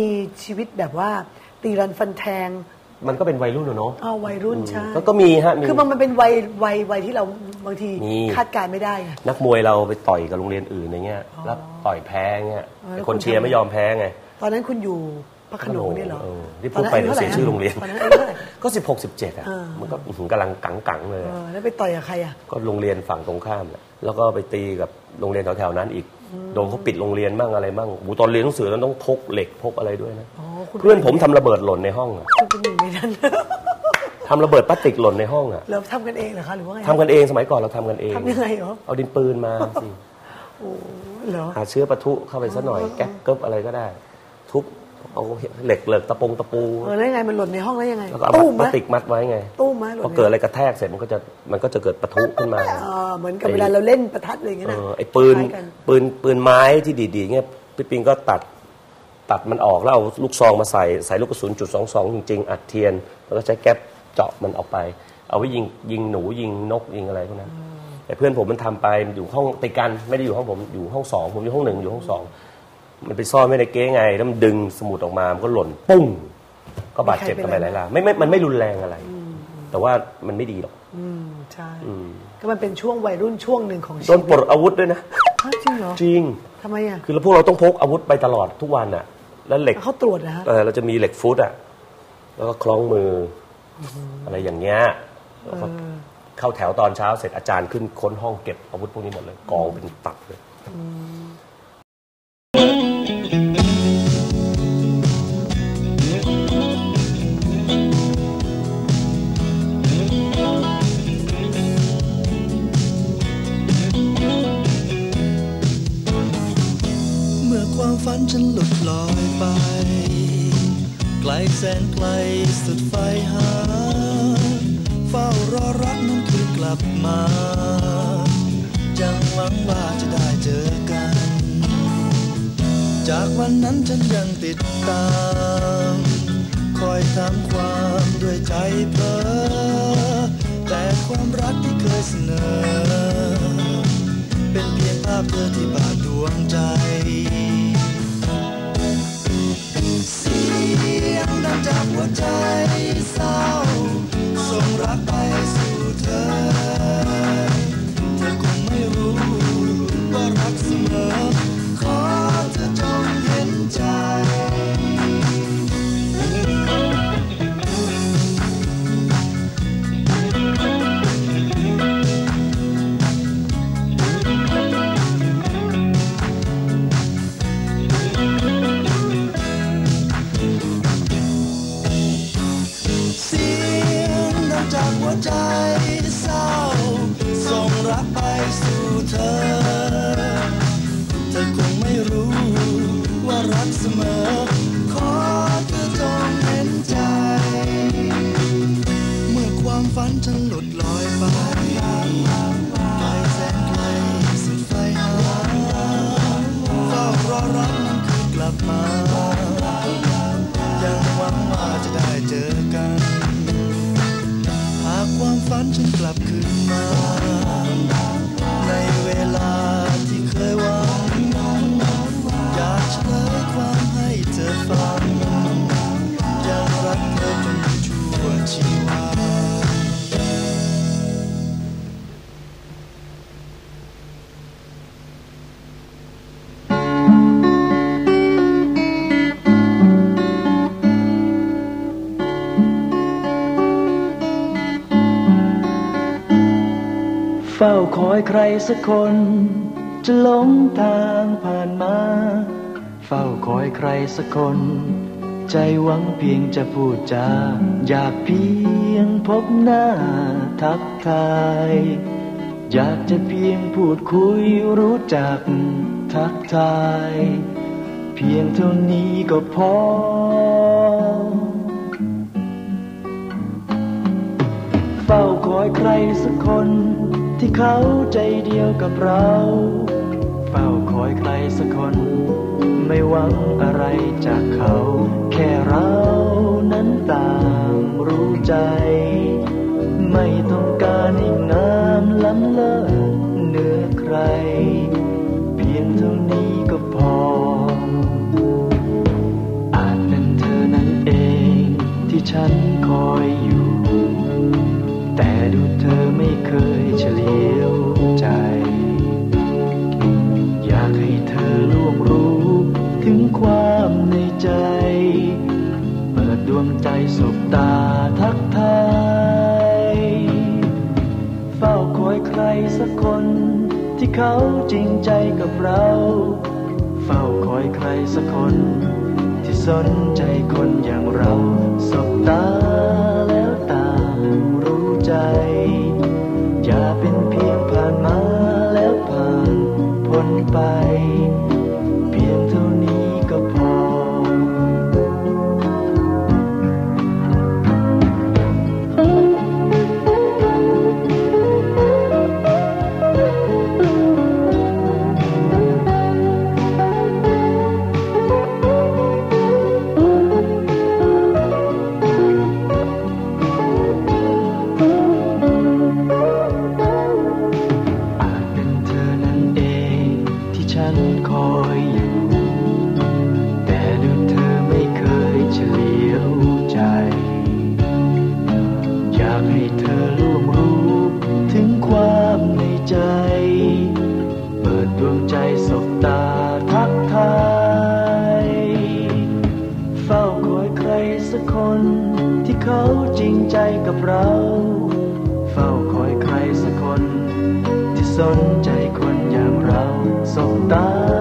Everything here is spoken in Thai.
มีชีวิตแบบว่าตีรันฟันแทงมันก็เป็นวัยรุ่นอะเนาะเอาวัยรุ่นใช่ก็ก็มีฮะมี คือมันมันเป็นวัยวัยวัยที่เราบางทีมี คาดการณ์ไม่ได้ไง นักมวยเราไปต่อยกับโรงเรียนอื่นอย่างเงี้ยแล้วต่อยแพ้เงี้ยอ๋อแล้วแต่คนคุณเชียร์ทำไม่ยอมแพ้ไง ตอนนั้นคุณอยู่พระโขนงเนี่ยเหรอออที่พูดไปเดี๋ยวเสียชื่อโรงเรียน ตอนนั้นอายุเท่าไหร่ ก็สิบหกสิบเจ็ดอะเออมันก็อื้อหือกำลังกังกังๆเลยเออะอแล้วไปต่อยกับใครอะ ก็โรงเรียนฝั่งตรงข้ามแหละแล้วก็ไปตีกับโรงเรียนแถวๆนั้นอีก โดนเขาปิดโรงเรียนบ้างอะไรบ้างโอ้โหตอนเรียนหนังสือแล้วต้องพกเหล็กพกอะไรด้วยนะอ๋อคุณเพื่อนผมทำระเบิดหล่นในห้องอะคุณเป็นหนึ่งในนั้น ทำระเบิดพลาสติกหล่นในห้องอะเราทำกันเองเหรอคะหรือว่าไงทำกันเองสมัยก่อนเราทำกันเองทำยังไงเหรอเอาดินปืนมาสิโอ้เหรอหาเชื้อปะทุเข้าไปซะหน่อยแก๊กเกิบอะไรก็ได้ ทุบ เอาเหล็กเหล็กตะปงตะปูเออแล้วยังไงมันหล่นในห้องแล้วยังไงแล้วก็เอาตู้มพไหมลาสติกมัดไว้ไงตู้มไหมหล่นพอเกิดอะไรกระแทกเสร็จมันก็จะมันก็จะเกิดปะทุขึ้นมา เออเหมือนกับเวลาเราเล่นประทัดอะไรอย่างเงี้ยเอนะอไอ้ปืนคล้ายกันปืนปืนไม้ที่ดีๆเงี้ยพี่ปิงก็ตัดตัดมันออกแล้วเอาลูกซองมาใส่ใส่ลูกกระสุนจุดสองสองจริงๆ อัดเทียน แล้วก็ใช้แก๊ปเจาะมันออกไป เอาไว้ยิงยิงหนูยิงนกยิงอะไรพวกนั้นแต่เพื่อนผมมันทำไปมันอยู่ห้องติดกันไม่ได้อยู่ห้องผมอยู่ห้องสองผมอยู่ห้องหนึ่งอยู่ห้องสอง มันไปซ่อนไว้ในเก๊ไงแล้วมันดึงสมุดออกมามันก็หล่นปุ้ง ก็บาดเจ็บกันไปหลายรายไม่ไม่มันไม่รุนแรงอะไร แต่ว่ามันไม่ดีหรอก อืมใช่อืมก็มันเป็นช่วงวัยรุ่นช่วงหนึ่งของชีโดนวิตปลดอาวุธด้วยนะ ฮะจริงเหรอจริง ทำไมอะคือเราพวกเราต้องพกอาวุธไปตลอดทุกวันอะ แล้วเหล็ก เขาตรวจนะฮะ เออเราจะมีเหล็กฟุตอะ แล้วก็คล้องมือออะไรอย่างเงี้ยแล้วก็เข้าแถวตอนเช้าเสร็จอาจารย์ขึ้นค้นห้องเก็บอาวุธพวกนี้หมดเลย กองเป็นตับเลย ลอยไป ไกลแสนไกลสุดไฟหา เฝ้ารอรักนั้นคืนกลับมาจังหวังว่าจะได้เจอกัน จากวันนั้นฉันยังติดตาม คอยทำความด้วยใจเพลอแต่ความรักที่เคยเสนอ เป็นเพียงภาพเธอที่บาดดวงใจ ยงดังจากหัวใจเศร้าส่งรักไป ใจเศร้า ส่งรักไปสู่เธอ เธอคงไม่รู้ว่ารักเสมอ ขอเธอจงเห็นใจ เมื่อความฝันฉันหลุดลอยไปไกลแสนไกลสุดไฟหาเฝ้ารอรักนั้นคืนกลับมา ยังหวังว่าจะได้เจอกัน ฝันฉันกลับคืนมา อยใครสักคน จะหลงทางผ่านมา เฝ้าคอยใครสักคน ใจหวังเพียงจะพูดจาอยากเพียงพบหน้าทักทาย อยากจะเพียงพูดคุยรู้จักทักทาย เพียงเท่านี้ก็พอเฝ้าคอยใครสักคน ที่เขาใจเดียวกับเรา เฝ้าคอยใครสักคน ไม่หวังอะไรจากเขา แค่เรานั้นต่างรู้ใจ ไม่ต้องการให้งามล้ำเลิศเหนือใคร เพียงเท่านี้ก็พอ อาจฉันคอย สบตาทักทายเฝ้าคอยใครสักคน ที่เขาจริงใจกับเรา เฝ้าคอยใครสักคน ที่สนใจคนอย่างเราสบตาแล้วต่างรู้ใจ อย่าเป็นเพียงผ่านมาแล้วผ่านพ้นไป ฉันคอยอยู่ แต่ดูเธอไม่เคยเฉลียวใจ อยากให้เธอล่วงรู้ถึงความในใจ เปิดดวงใจสบตาทักทาย เฝ้าคอยใครสักคนที่เขาจริงใจกับเรา เฝ้าคอยใครสักคนที่สนใจ ส